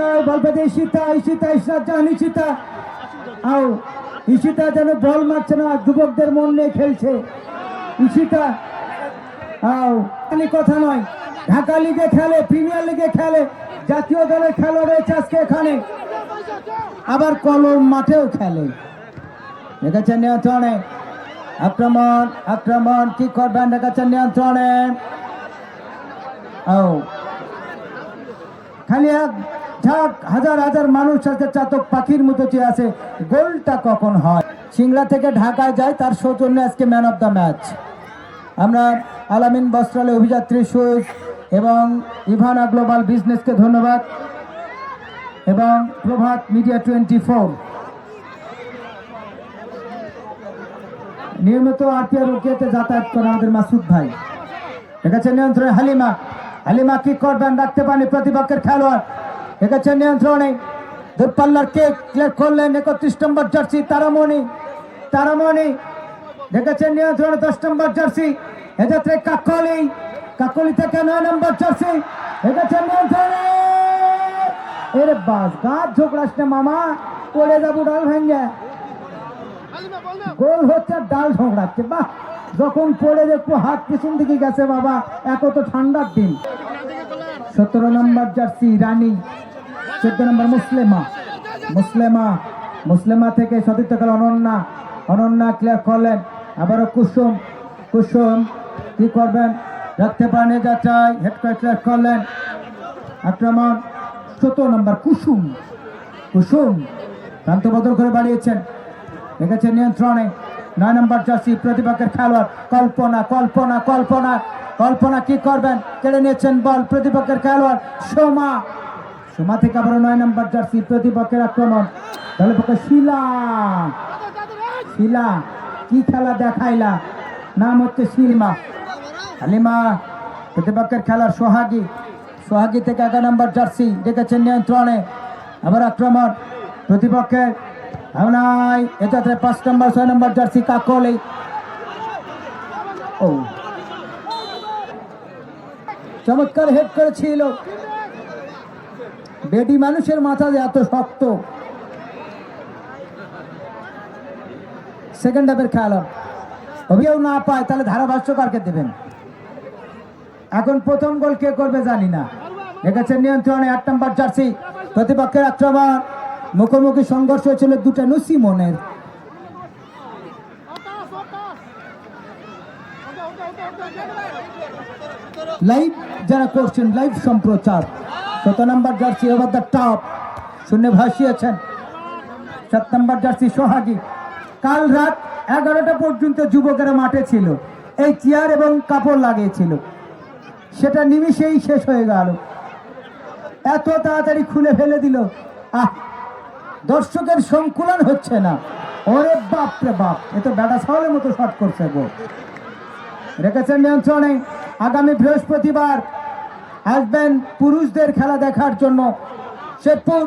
যায় বল পেতে ঈশিতা ঈশিতা ইশরাত জাহান ঈশিতা। আও, ঈশিতা যেন বল মারছে না, যুবকদের মন নিয়ে খেলছে। ঈশিতা, আও কথা নয়, ঢাকা লিগে খেলে, প্রিমিয়ার লিগে খেলে, জাতীয় দলের খেলা রয়েছে আজকে এখানে। আবার কলম মাঠেও খেলে। দেখেছেন নিয়ন্ত্রণে। আক্রমণ আক্রমণ, কি করবেন? দেখেছেন নিয়ন্ত্রণে। ও খালি এক হাজার হাজার মানুষ আছে চাতক পাখির মতো আছে। গোলটা কখন হয়? সিংলা থেকে ঢাকায় যায়, তার সৌজন্য আজকে ম্যান অফ দ্য ম্যাচ আমরা আলামিন বস্ত্রালয় অভিযাত্রী এবং ইভানা গ্লোবাল বিজনেসকে ধন্যবাদ এবং প্রভাত মিডিয়া টোয়েন্টি ফোর নিয়মিত আরপিআর যাতায়াত করে আমাদের মাসুদ ভাই। ঠিক আছে নিয়ন্ত্রণে হালিমা। হালিমা কি করবেন? রাখতে পারেনি প্রতিপক্ষের খেলোয়াড়। আছে নিয়ন্ত্রণে। দূরপাল্লার কে ক্লিয়ার করলেন একত্রিশ নম্বর জার্সি তারামণি। তারামণি দেখেছেন নিয়ন্ত্রণে দশ নম্বর জার্সি। এক্ষেত্রে কাকলি। কাকলি থেকে নয় নম্বর জার্সি। দেখেছেন নিয়ন্ত্রণে। এর বাস গাছ ঝোকড়াস মামা। পড়ে যাব ডাল ভেঙে। গোল হচ্ছে ডাল ঝগড়াচ্ছে বাহ! যখন পড়ে দেখব হাত পিছন দিকে গেছে বাবা। এত তো ঠান্ডার দিন। সতেরো নম্বর জার্সি রানী। চোদ্দ নম্বর মুসলেমা। মুসলেমা মুসলেমা থেকে সতীর্থকাল অনন্যা অনন্যা ক্লিয়ার করলেন। আবারও কুসুম কুসুম কি করবেন? রাখতে পারেন যা চাই হেড করে ক্লিয়ার করলেন। আক্রমণ সতেরো নম্বর কুসুম কুসুম প্রান্ত বদল করে বাড়িয়েছেন। রেখেছে নিয়ন্ত্রণে, নয় নম্বর জার্সি প্রতিপক্ষের খেলোয়াড়, কল্পনা কল্পনা কল্পনা কল্পনা কি করবেন? কেড়ে নিয়েছেন বল প্রতিপক্ষের খেলোয়াড় সোমা। সোমা থেকে আবার নয় নম্বর জার্সি, প্রতিপক্ষের আক্রমণ। দলের পক্ষে শিলা। শিলা, কি খেলা দেখাইলা? নাম হচ্ছে শিলমা। হালিমা, প্রতিপক্ষের খেলার সোহাগী। সোহাগী থেকে এগারো নম্বর জার্সি রেখেছেন নিয়ন্ত্রণে। আবার আক্রমণ। প্রতিপক্ষের হামলায় এটাতে পাঁচ নম্বর, ছয় নম্বর জার্সি কাকলি। ও। চমৎকার হেড করেছিল বেডি মানুষের মাথা যে এত শক্ত। সেকেন্ড হাফের খেলা অভিও না পায়, তাহলে ধারাভাষ্যকারকে দেবেন। এখন প্রথম গোল কে করবে জানি না। দেখেছেন নিয়ন্ত্রণে আট নম্বর জার্সি। প্রতিপক্ষের আক্রমণ। মুখোমুখি সংঘর্ষ হয়েছিল দুটা নুসি মনের। লাইভ যারা করছেন লাইভ সম্প্রচার। শত নম্বর জার্সি ওভার দ্য টপ শূন্য ভাসিয়েছেন। সাত নম্বর জার্সি সোহাগী। কাল রাত এগারোটা পর্যন্ত যুবকেরা মাঠে ছিল। এই চেয়ার এবং কাপড় লাগিয়েছিল। সেটা নিমিষেই শেষ হয়ে গেল। এত তাড়াতাড়ি খুলে ফেলে দিল। আহ! দর্শকের সংকুলন হচ্ছে না। ওরে বাপ রে বাপ! এ তো ব্যাটা ছাওয়ালের মতো শট করছে গো। রেখেছেন নিয়ন্ত্রণে। আগামী বৃহস্পতিবার আসবেন পুরুষদের খেলা দেখার জন্য শেরপুর